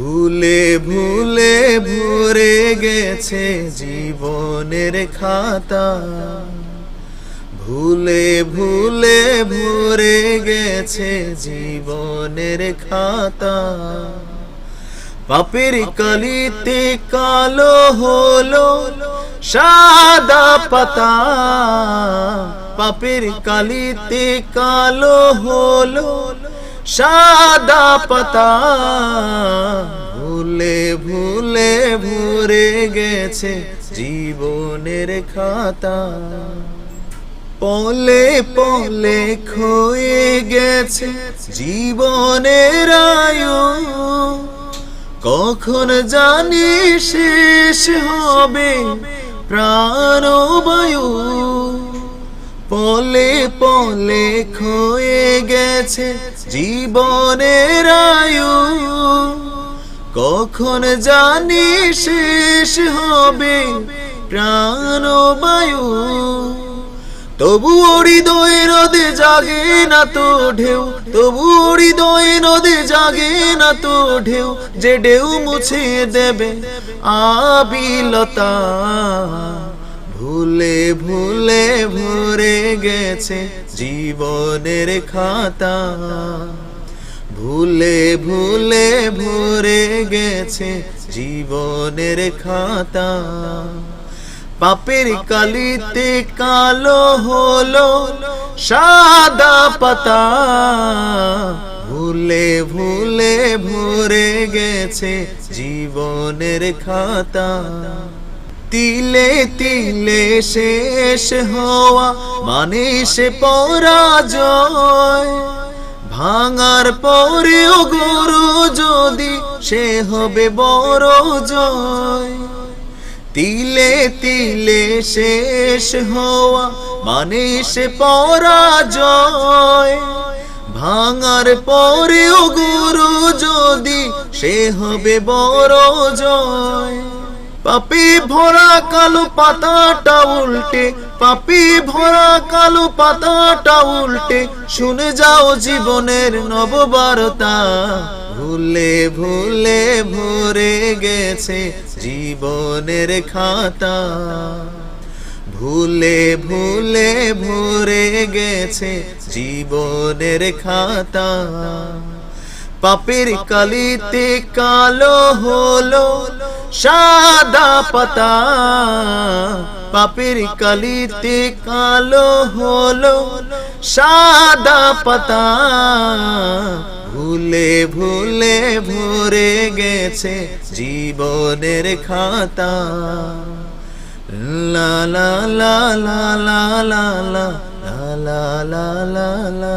ভুলে ভুলে ভরে গেছে জীবনের খাতা। ভুলে ভুলে ভরে গেছে জীবনের খাতা। পাপের কালিতে কালো হলো সাদা পাতা। পাপের কালিতে কালো হলো সাদা পাতা। ভুলে ভুলে ভরে গেছে জীবনের খাতা। পলে পলে খয়ে গেছে জীবনের আয়ু। কখন জানি শেষ হবে প্রাণবায়ু। পলে পলে খয়ে গেছে জীবনের আয়ু। কখন জানি শেষ হবে প্রাণবায়ু? তবু হৃদয়ে নদে জাগে না তো ঢেউ, তবু হৃদয়ে নদে জাগে না তো ঢেউ, যে ঢেউ মুছে দেবে আবিলতা। ভুলে ভুলে ভরে গেছে জীবনের খাতা। ভুলে ভুলে ভরে গেছে জীবনের খাতা। পাপের কালিতে কালো হলো সাদা পাতা। ভুলে ভুলে ভরে গেছে জীবনের খাতা। তিলে তিলে শেষ হওয়া মানে সে পরাজয়। ভাঙার পরেও গুরু যদি সে হবে বড় জয়। তিলে তিলে শেষ হওয়া মানে সে পরাজয়। ভাঙার পরেও গুরু যদি সে হবে বড় জয়। পাপি ভরা কালো পাতাটা উল্টে, পাপি ভরা কালো পাতাটা উল্টে, শুনে যাও জীবনের নববারতা। ভুলে ভুলে ভরে গেছে জীবনের খাতা। ভুলে ভুলে ভরে গেছে জীবনের খাতা। পাপের কালিতে কালো হলো সাদা পাতা পাপের কালিতে কালো হলো সাদা পাতা ভুলে ভুলে ভরে গেছে জীবনের খাতা লা লা লা লা লা লা লা লা লা লা